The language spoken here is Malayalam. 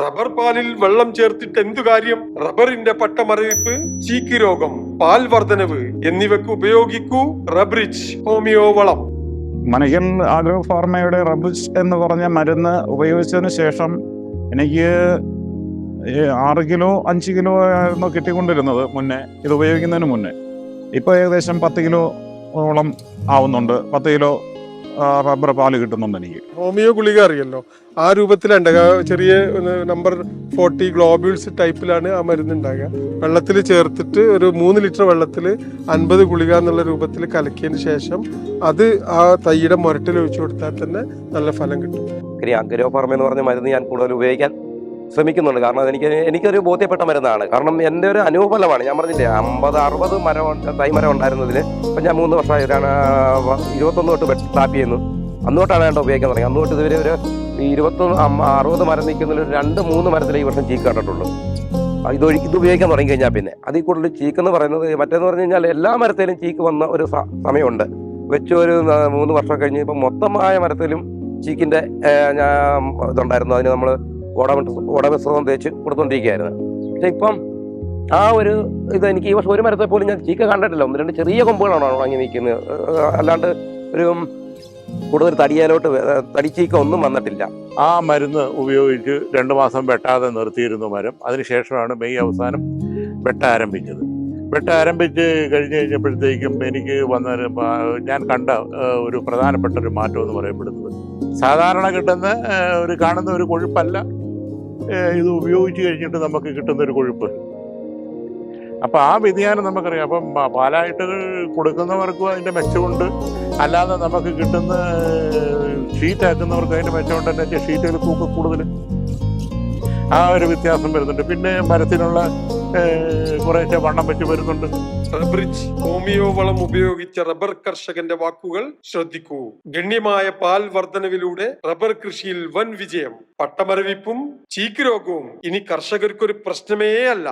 റബ്ബർ പാലിൽ വെള്ളം ചേർത്തിട്ട് എന്തു കാര്യം? റബ്ബറിന്റെ പട്ടമറിയിപ്പ് ചീക്ക് രോഗം പാൽ വർധനവ് എന്നിവയ്ക്ക് ഉപയോഗിക്കൂ റബ്രിച്ച് ഹോമിയോ വളം മനകൻ ആഗ്രോ ഫാർമയുടെ റബ്രിച്ച് എന്ന് പറഞ്ഞ മരുന്ന് ഉപയോഗിച്ചതിന് ശേഷം എനിക്ക് ആറ് കിലോ അഞ്ച് കിലോ ആയിരുന്നു കിട്ടിക്കൊണ്ടിരുന്നത് മുന്നേ. ഇത് ഉപയോഗിക്കുന്നതിന് മുന്നേ. ഇപ്പോൾ ഏകദേശം പത്ത് കിലോ ഓളം ആവുന്നുണ്ട്. പത്ത് കിലോ റബ്ബർ പാൽ കിട്ടുന്നുണ്ട് എനിക്ക്. ഹോമിയോ ഗുളിക അറിയല്ലോ. ആ രൂപത്തിലുണ്ട് ചെറിയ നമ്പർ ഫോർട്ടി ഗ്ലോബ്യൂൾസ് ടൈപ്പിലാണ് ആ മരുന്ന് ഉണ്ടാകുക. വെള്ളത്തിൽ ചേർത്തിട്ട് ഒരു മൂന്ന് ലിറ്റർ വെള്ളത്തിൽ അൻപത് ഗുളിക എന്നുള്ള രൂപത്തിൽ കലക്കിയതിന് ശേഷം അത് ആ തൈയുടെ മുരട്ടിൽ ഒഴിച്ചു കൊടുത്താൽ തന്നെ നല്ല ഫലം കിട്ടും. അഗ്രോ എന്ന് പറഞ്ഞ മരുന്ന് ഞാൻ കൂടുതൽ ഉപയോഗിക്കാൻ ശ്രമിക്കുന്നുണ്ട്. കാരണം എനിക്ക് എനിക്കൊരു ബോധ്യപ്പെട്ട മരുന്നാണ്. കാരണം എന്റെ ഒരു അനുഭവഫലമാണ് ഞാൻ പറഞ്ഞില്ലേ അമ്പത് അറുപത് മരം തൈ മരം ഇപ്പം ഞാൻ മൂന്ന് വർഷമായി ഇരുപത്തൊന്ന് തൊട്ട് സ്റ്റാർട്ട് ചെയ്യുന്നു. അന്ന് തൊട്ടാണ് ഞാൻ ഉപയോഗിക്കാൻ തുടങ്ങി അന്ന് തൊട്ട് ഇതുവരെ ഒരു ഇരുപത്തൊന്ന് അറുപത് മരം നിൽക്കുന്നതിൽ ഒരു രണ്ട് മൂന്ന് മരത്തിൽ ഈ വർഷം ചീക്ക് കണ്ടിട്ടുള്ളൂ. ഇത് ഇത് ഉപയോഗിക്കാൻ തുടങ്ങി കഴിഞ്ഞാൽ പിന്നെ. അതിൽ കൂടുതൽ ചീക്ക് എന്ന് പറയുന്നത് മറ്റേന്ന് പറഞ്ഞു കഴിഞ്ഞാൽ എല്ലാ മരത്തിലും ചീക്ക് വന്ന ഒരു സമയമുണ്ട്. വെച്ച് ഒരു മൂന്ന് വർഷം കഴിഞ്ഞ് ഇപ്പം മൊത്തമായ മരത്തിലും ചീക്കിന്റെ ഞാൻ ഇതുണ്ടായിരുന്നു. അതിന് നമ്മൾ ഓടമിശ്രമം തേച്ച് കൊടുത്തോണ്ടിരിക്കുകയായിരുന്നു. പക്ഷെ ഇപ്പം ആ ഒരു ഇത് എനിക്ക് ഈ വർഷം ഒരു മരത്തെ പോലും ഞാൻ ചീക്ക കണ്ടിട്ടില്ല. ഒന്ന് രണ്ട് ചെറിയ കൊമ്പുകളാണോ ഉണങ്ങി നിൽക്കുന്നത് അല്ലാണ്ട് ഒരു കൂടുതൽ തടിയാലോട്ട് തടി തടിച്ചീക്ക ഒന്നും വന്നിട്ടില്ല. ആ മരുന്ന് ഉപയോഗിച്ച് രണ്ട് മാസം വെട്ടാതെ നിർത്തിയിരുന്നു മരം. അതിനുശേഷമാണ് മെയ് അവസാനം വെട്ട ആരംഭിച്ചത്. വെട്ട ആരംഭിച്ച് കഴിഞ്ഞ് കഴിഞ്ഞപ്പോഴത്തേക്കും എനിക്ക് വന്ന ഞാൻ കണ്ട ഒരു പ്രധാനപ്പെട്ട ഒരു മാറ്റം എന്ന് പറയപ്പെടുന്നത്. സാധാരണ കിട്ടുന്ന ഒരു കാണുന്ന ഒരു കൊഴുപ്പല്ല. ഇത് ഉപയോഗിച്ച് കഴിഞ്ഞിട്ട് നമുക്ക് കിട്ടുന്ന ഒരു കൊഴുപ്പ്. അപ്പൊ ആ വ്യതിയാനം നമുക്കറിയാം. അപ്പം പാലായിട്ട് കൊടുക്കുന്നവർക്കും അതിന്റെ മെച്ചമുണ്ട്. അല്ലാതെ നമുക്ക് കിട്ടുന്ന ഷീറ്റ് ആക്കുന്നവർക്ക് അതിന്റെ മെച്ചമുണ്ട്. എന്നുവെച്ചാൽ തൂക്കം കൂടുതൽ ആ ഒരു വ്യത്യാസം വരുന്നുണ്ട്. പിന്നെ മരത്തിനുള്ള കുറേശ്ശെ വണ്ണം വെച്ച് വരുന്നുണ്ട്. റബ്രിച്ച് ഹോമിയോ വളം ഉപയോഗിച്ച റബ്ബർ കർഷകന്റെ വാക്കുകൾ ശ്രദ്ധിക്കൂ. ഗണ്യമായ പാൽ വർധനവിലൂടെ റബ്ബർ കൃഷിയിൽ വൻ വിജയം. പട്ടമരവിപ്പും ചീക്ക് രോഗവും ഇനി കർഷകർക്കൊരു പ്രശ്നമേ അല്ല